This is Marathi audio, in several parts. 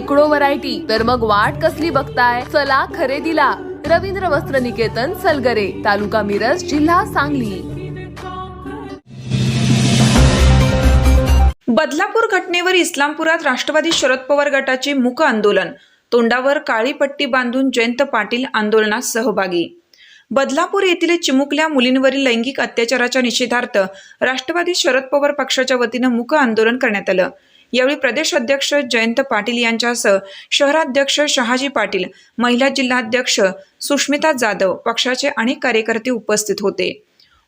शेकडो व्हरायटी. तर मग वाट कसली बघताय? चला खरेदीला. रवींद्र वस्त्र निकेतन सलगरे. तालुका मिरज जिल्हा सांगली. बदलापूर घटनेवर इस्लामपुरात राष्ट्रवादी शरद पवार गटाचे मूक आंदोलन. तोंडावर काळी पट्टी बांधून जयंत पाटील आंदोलनात सहभागी. बदलापूर येथील चिमुकल्या मुलींवरील लैंगिक अत्याचाराच्या निषेधार्थ राष्ट्रवादी शरद पवार पक्षाच्या वतीनं मूक आंदोलन करण्यात आलं. यावेळी प्रदेश अध्यक्ष जयंत पाटील यांच्यासह शहराध्यक्ष शहाजी पाटील महिला जिल्हाध्यक्ष सुष्मिता जाधव पक्षाचे अनेक कार्यकर्ते उपस्थित होते.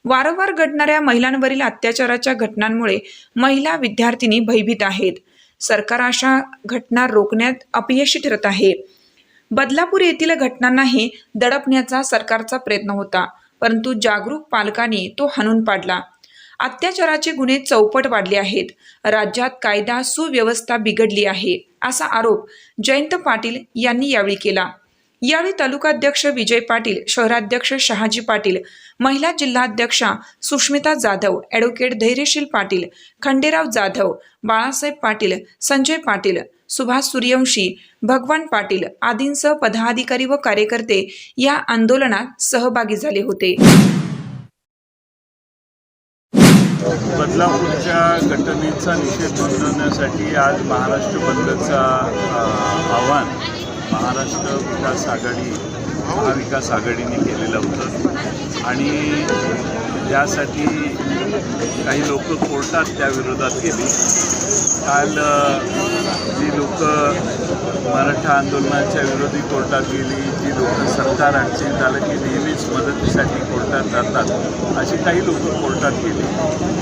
वारंवार घडणाऱ्या महिलांवरील अत्याचाराच्या घटनांमुळे महिला विद्यार्थिनी भयभीत आहेत. सरकार अशा घटना रोखण्यात अपयशी ठरत आहे. बदलापूर येथील घटनांनाही दडपण्याचा सरकारचा प्रयत्न होता परंतु जागरूक पालकांनी तो हाणून पाडला. अत्याचाराचे गुन्हे चौपट वाढले आहेत. राज्यात कायदा सुव्यवस्था बिघडली आहे असा आरोप जयंत पाटील यांनी यावेळी केला. यावेळी तालुकाध्यक्ष विजय पाटील शहराध्यक्ष शहाजी पाटील महिला जिल्हाध्यक्षा सुष्मिता जाधव ॲडव्होकेट धैर्यशील पाटील खंडेराव जाधव बाळासाहेब पाटील संजय पाटील सुभाष सूर्यवंशी भगवान पाटील आदींसह पदाधिकारी व कार्यकर्ते या आंदोलनात सहभागी झाले होते. बदलापूरच्या घटनेचा निषेध नोंदवण्यासाठी आज महाराष्ट्र बंदचा आवाहन आव्हान. महाराष्ट्र विकास आघाडी महाविकास आघाडीने केलेलं होतं. आणि त्यासाठी काही लोक कोर्टात त्याविरोधात गेली. काल जी लोक मराठा आंदोलनाच्या विरोधी कोर्टात गेली जी लोक सरकार अडचणीत झालं की नेहमीच मदतीसाठी कोर्टात जातात अशी काही लोक कोर्टात गेली.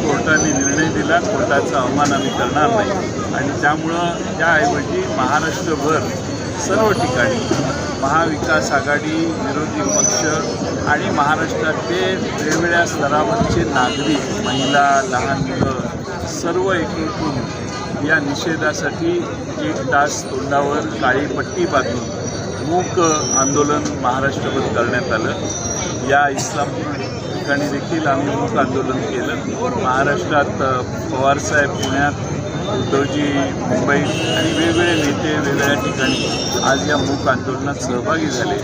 कोर्टाने निर्णय दिला कोर्टाचा अवमान आम्ही करणार नाही. आणि त्यामुळं त्याऐवजी महाराष्ट्रभर सर्व ठिकाणी महाविकास आघाडी विरोधी पक्ष आणि महाराष्ट्रातले वेगवेगळ्या स्तरावरचे नागरिक महिला लहान मुलं सर्व एकूण या निषेधासाठी एक तास तोंडावर काळी पट्टी बांधून मूक आंदोलन महाराष्ट्रभर करण्यात आलं. या इस्लामपूर ठिकाणी देखील आम्ही मूक आंदोलन केलं. महाराष्ट्रात पवारसाहेब पुण्यात उद्धवजी मुंबईत आणि वेगवेगळे नेते वेगवेगळ्या ठिकाणी आज या मूक आंदोलनात सहभागी झाले.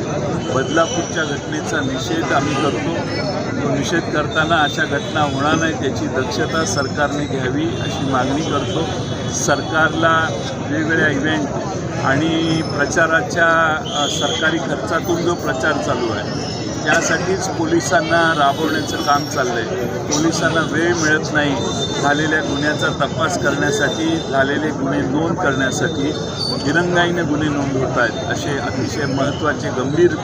बदलापूरच्या घटनेचा निषेध आम्ही करतो. तो निषेध करताना अशा घटना होणार नाही त्याची दक्षता सरकारने घ्यावी अशी मागणी करतो. सरकारला वेगवेगळ्या इव्हेंट आणि प्रचाराच्या सरकारी खर्चातून जो प्रचार चालू आहे यासाठीच पोलिसांना राबवण्याचं काम चाललं आहे पोलिसांना वेळ मिळत नाही झालेल्या गुन्ह्याचा तपास करण्यासाठी झालेले गुन्हे नोंद करण्यासाठी दिरंगाईने गुन्हे नोंद होत आहेत असे अतिशय महत्त्वाचे गंभीर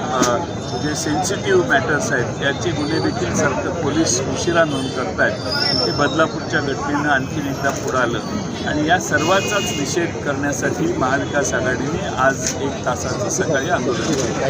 जे सेन्सिटिव्ह मॅटर्स आहेत याचे गुन्हे देखील सरकार पोलीस उशिरा नोंद करत आहेत ते बदलापूरच्या घटनेनं आणखीन एकदा पुढं आलं. आणि या सर्वाचाच निषेध करण्यासाठी महाविकास आघाडीने आज एक तासाचं सकाळी आंदोलन केलं.